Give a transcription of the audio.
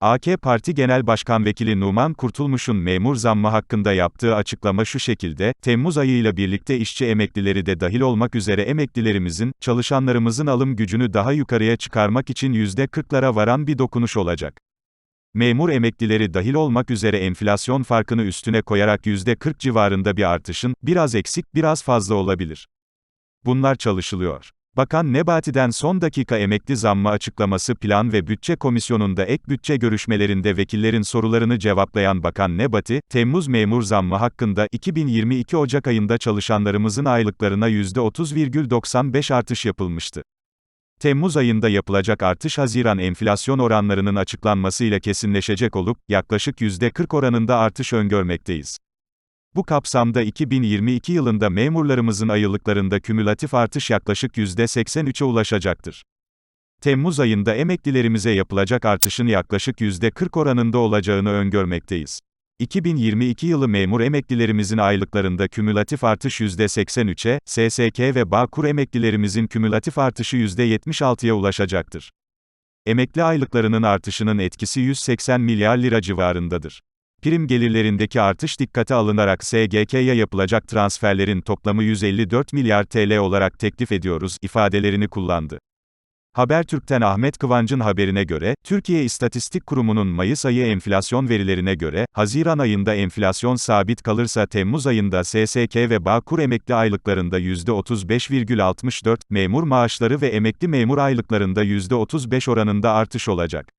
AK Parti Genel Başkan Vekili Numan Kurtulmuş'un memur zammı hakkında yaptığı açıklama şu şekilde, Temmuz ayıyla birlikte işçi emeklileri de dahil olmak üzere emeklilerimizin, çalışanlarımızın alım gücünü daha yukarıya çıkarmak için %40'lara varan bir dokunuş olacak. Memur emeklileri dahil olmak üzere enflasyon farkını üstüne koyarak %40 civarında bir artışın, biraz eksik, biraz fazla olabilir. Bunlar çalışılıyor. Bakan Nebati'den son dakika emekli zammı açıklaması Plan ve Bütçe Komisyonu'nda ek bütçe görüşmelerinde vekillerin sorularını cevaplayan Bakan Nebati, Temmuz memur zammı hakkında 2022 Ocak ayında çalışanlarımızın aylıklarına %30,95 artış yapılmıştı. Temmuz ayında yapılacak artış Haziran enflasyon oranlarının açıklanmasıyla kesinleşecek olup, yaklaşık %40 oranında artış öngörmekteyiz. Bu kapsamda 2022 yılında memurlarımızın aylıklarında kümülatif artış yaklaşık %83'e ulaşacaktır. Temmuz ayında emeklilerimize yapılacak artışın yaklaşık %40 oranında olacağını öngörmekteyiz. 2022 yılı memur emeklilerimizin aylıklarında kümülatif artış %83'e, SSK ve Bağkur emeklilerimizin kümülatif artışı %76'ya ulaşacaktır. Emekli aylıklarının artışının etkisi 180 milyar lira civarındadır. Prim gelirlerindeki artış dikkate alınarak SGK'ya yapılacak transferlerin toplamı 154 milyar TL olarak teklif ediyoruz ifadelerini kullandı. Habertürk'ten Ahmet Kıvanç'ın haberine göre, Türkiye İstatistik Kurumu'nun Mayıs ayı enflasyon verilerine göre, Haziran ayında enflasyon sabit kalırsa Temmuz ayında SSK ve Bağkur emekli aylıklarında %35,64, memur maaşları ve emekli memur aylıklarında %35 oranında artış olacak.